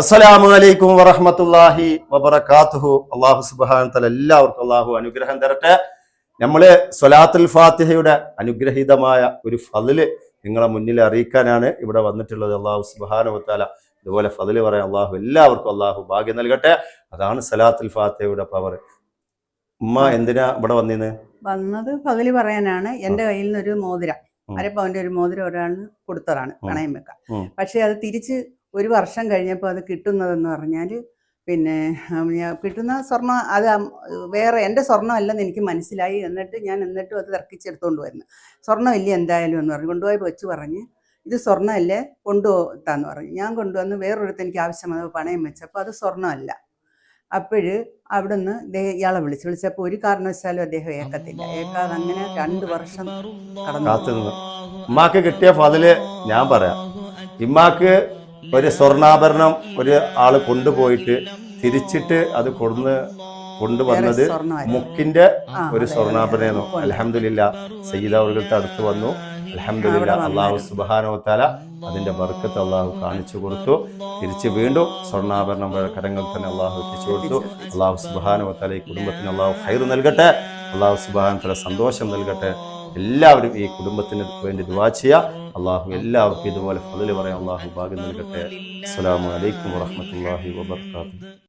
അസ്സലാമു അലൈക്കും വറഹ്മത്തുള്ളാഹി വബറകാതുഹു. അള്ളാഹു സുബ്ഹാനഹു തല എല്ലാവർക്കും അള്ളാഹു അനുഗ്രഹം തരട്ടെ. നമ്മൾ സ്വലാത്തുൽ ഫാത്തിഹയുടെ അനുഗ്രഹീതമായ ഒരു ഫതിൽ നിങ്ങളെ മുന്നിൽ അറിയിക്കാനാണ് ഇവിടെ വന്നിട്ടുള്ളത്. അള്ളാഹു തആല ഇതുപോലെ ഫതിൽ പറയാൻ അള്ളാഹു എല്ലാവർക്കും അള്ളാഹു ഭാഗ്യം നൽകട്ടെ. അതാണ് സലാത്തുൽ ഫാത്തിഹയുടെ പവർ ഉമ്മ എന്തിനാ ഇവിടെ വന്നിന്ന്? വന്നത് പകൽ പറയാനാണ്. എന്റെ കയ്യിൽ നിന്ന് ഒരു മോതിരം അരപ്പവന്റെ ഒരു മോതിരം ഒരാൾ കൊടുത്തതാണ്. പണയം പക്ഷെ പക്ഷേ അത് തിരിച്ച് ഒരു വർഷം കഴിഞ്ഞപ്പോൾ അത് കിട്ടുന്നതെന്ന് പറഞ്ഞാൽ പിന്നെ കിട്ടുന്ന സ്വർണം അത് വേറെ എന്റെ സ്വർണമല്ലെന്ന് എനിക്ക് മനസ്സിലായി. എന്നിട്ട് ഞാൻ എന്നിട്ടും അത് തർക്കിച്ചെടുത്തുകൊണ്ട് വരുന്നു സ്വർണമില്ല എന്തായാലും എന്ന് പറഞ്ഞു. കൊണ്ടുപോയി വെച്ച് പറഞ്ഞ് ഇത് സ്വർണമല്ലേ? കൊണ്ടുപോത്താന്ന് പറഞ്ഞു. ഞാൻ കൊണ്ടുവന്ന് വേറൊരിടത്ത് എനിക്ക് ആവശ്യം വന്നപ്പോൾ പണയം വെച്ചപ്പോൾ അത് സ്വർണമല്ല. അപ്പോഴ് അവിടുന്ന് ദേ ഇയാളെ വിളിച്ചു. വിളിച്ചപ്പോൾ ഒരു കാരണവശാലും അദ്ദേഹം ഏക്കത്തില്ല ഏക്കാതെ അങ്ങനെ രണ്ട് വർഷം കടന്നു ഉമ്മാക്ക് കിട്ടിയ ഫതിൽ ഞാൻ പറയാം. ഇമ്മാക്ക് ഒരു സ്വർണാഭരണം ഒരു ആൾ കൊണ്ടുപോയിട്ട് തിരിച്ചിട്ട് അത് കൊടുന്ന് കൊണ്ടുവന്നത് മുക്കിന്റെ ഒരു സ്വർണാഭരണ സ്വർണാഭരണമായിരുന്നു. അലഹമില്ല സയ്യിദ അവർക്കത്തെ അടുത്ത് വന്നു. അലഹമില്ല അള്ളാഹു. സുബാനോത്താല അതിന്റെ ബർക്കത്ത് അള്ളാഹു കാണിച്ചു കൊടുത്തു. തിരിച്ച് വീണ്ടും സ്വർണാഭരണം കരങ്ങൾ തന്നെ അള്ളാഹു എത്തിച്ചു കൊടുത്തു. അള്ളാഹു സുബാനോത്താല ഈ കുടുംബത്തിന് അള്ളാഹു ഹൈർ നൽകട്ടെ. അള്ളാഹു സുബാനത്തല സന്തോഷം നൽകട്ടെ. എല്ലാവരും ഈ കുടുംബത്തിന് വേണ്ടി ദുവാ ചെയ്യുക. അള്ളാഹു എല്ലാവർക്കും ഇതുപോലെ ഫതിൽ പറയാൻ അള്ളാഹു ഭാഗ്യം നൽകട്ടെ. അസ്സാം അലൈക്കും വറഹ്മത്തുള്ളാഹി വബർക്കാത്തു